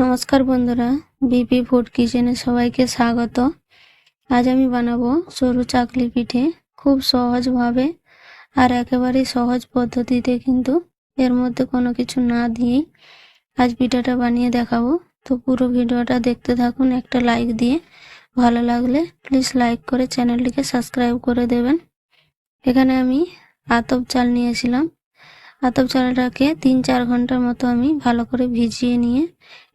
নমস্কার বন্ধুরা, BP food কিচেনে সবাইকে স্বাগত। আজ আমি বানাবো সরু চাকলি পিঠে খুব সহজভাবে আর একেবারে সহজ পদ্ধতিতে কিন্তু এর মধ্যে কোনো কিছু না দিয়েই আজ পিঠাটা বানিয়ে দেখাবো। তো পুরো ভিডিওটা দেখতে থাকুন, একটা লাইক দিয়ে। ভালো লাগলে প্লিজ লাইক করে চ্যানেলটিকে সাবস্ক্রাইব করে দেবেন। এখানে আমি আতপ চাল নিয়েছিলাম। আতপ চালটাকে তিন চার ঘণ্টার মতো আমি ভালো করে ভিজিয়ে নিয়ে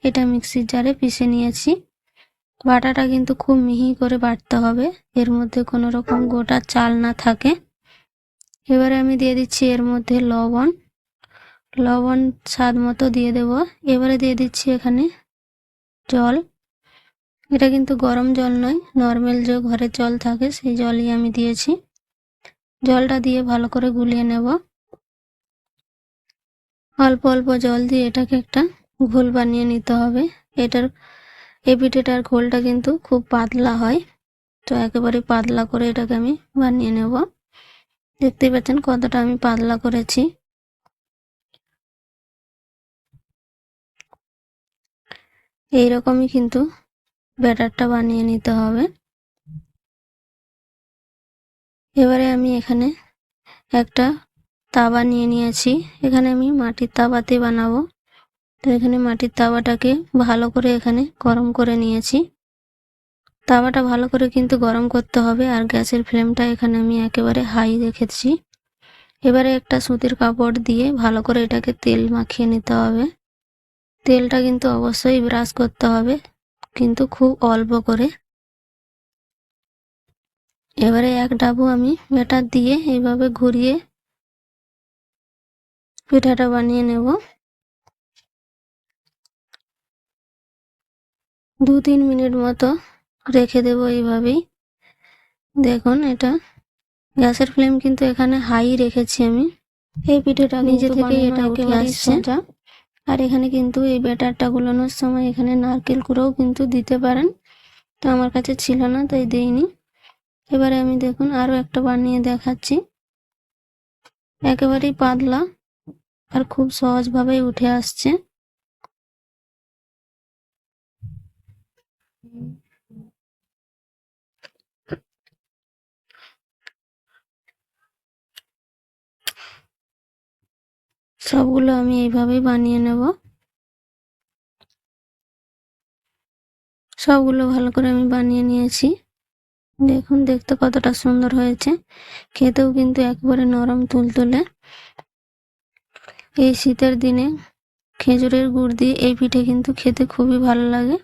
এটা মিক্সির জারে পিষে নিয়েছি। বাটাটা কিন্তু খুব মিহি করে বাটতে হবে, এর মধ্যে কোনো রকম গোটা চাল না থাকে। এবারে আমি দিয়ে দিচ্ছি এর মধ্যে লবণ। লবণ স্বাদ মতো দিয়ে দেব। এবারে দিয়ে দিচ্ছি এখানে জল। এটা কিন্তু গরম জল নয়, নর্মাল যে ঘরের জল থাকে সেই জলই আমি দিয়েছি। জলটা দিয়ে ভালো করে গুলিয়ে নেব। অল্প অল্প জল দিয়ে এটাকে একটা ঘোল বানিয়ে নিতে হবে। এটার এই পিঠেটার ঘোলটা কিন্তু খুব পাতলা হয়। তো একেবারে পাতলা করে এটাকে আমি বানিয়ে নেব। দেখতেই পাচ্ছেন কতটা আমি পাতলা করেছি। এইরকমই কিন্তু ব্যাটারটা বানিয়ে নিতে হবে। এবারে আমি এখানে একটা তাওয়া নিয়ে নিয়েছি। এখানে আমি মাটির তাওয়াতে বানাবো। তো এখানে মাটির তাওয়াটাকে ভালো করে এখানে গরম করে নিয়েছি। তাওয়াটা ভালো করে কিন্তু গরম করতে হবে আর গ্যাসের ফ্লেমটা এখানে আমি একেবারে হাই রেখেছি। এবারে একটা সুতির কাপড় দিয়ে ভালো করে এটাকে তেল মাখিয়ে নিতে হবে। তেলটা কিন্তু অবশ্যই ব্রাশ করতে হবে, কিন্তু খুব অল্প করে। এবারে এক ডাবু আমি ব্যাটার দিয়ে এইভাবে ঘুরিয়ে পিঠাটা বানিয়ে নেব। দু তিন মিনিট মতো রেখে দেব এইভাবেই। দেখুন এটা গ্যাসের ফ্লেম কিন্তু এখানে হাই রেখেছি আমি। এই পিঠেটা নিজে থেকে এটা উঠে আসছে আর এখানে কিন্তু এই ব্যাটারটা গুলানোর সময় এখানে নারকেল কুড়োও কিন্তু দিতে পারেন। তো আমার কাছে ছিল না তাই দেইনি। এবারে আমি দেখুন আরও একটা বানিয়ে দেখাচ্ছি। একেবারেই পাতলা। আর খুব সহজভাবেই উঠে আসছে। সবগুলো আমি এইভাবেই বানিয়ে নেব। সবগুলো ভালো করে আমি বানিয়ে নিয়েছি। দেখুন, দেখতে কতটা সুন্দর হয়েছে। খেতেও কিন্তু একবারে নরম তুলতুলে। এই শীতের দিনে খেজুরের গুড় দিয়ে এই পিঠে কিন্তু খেতে খুবই ভালো লাগে।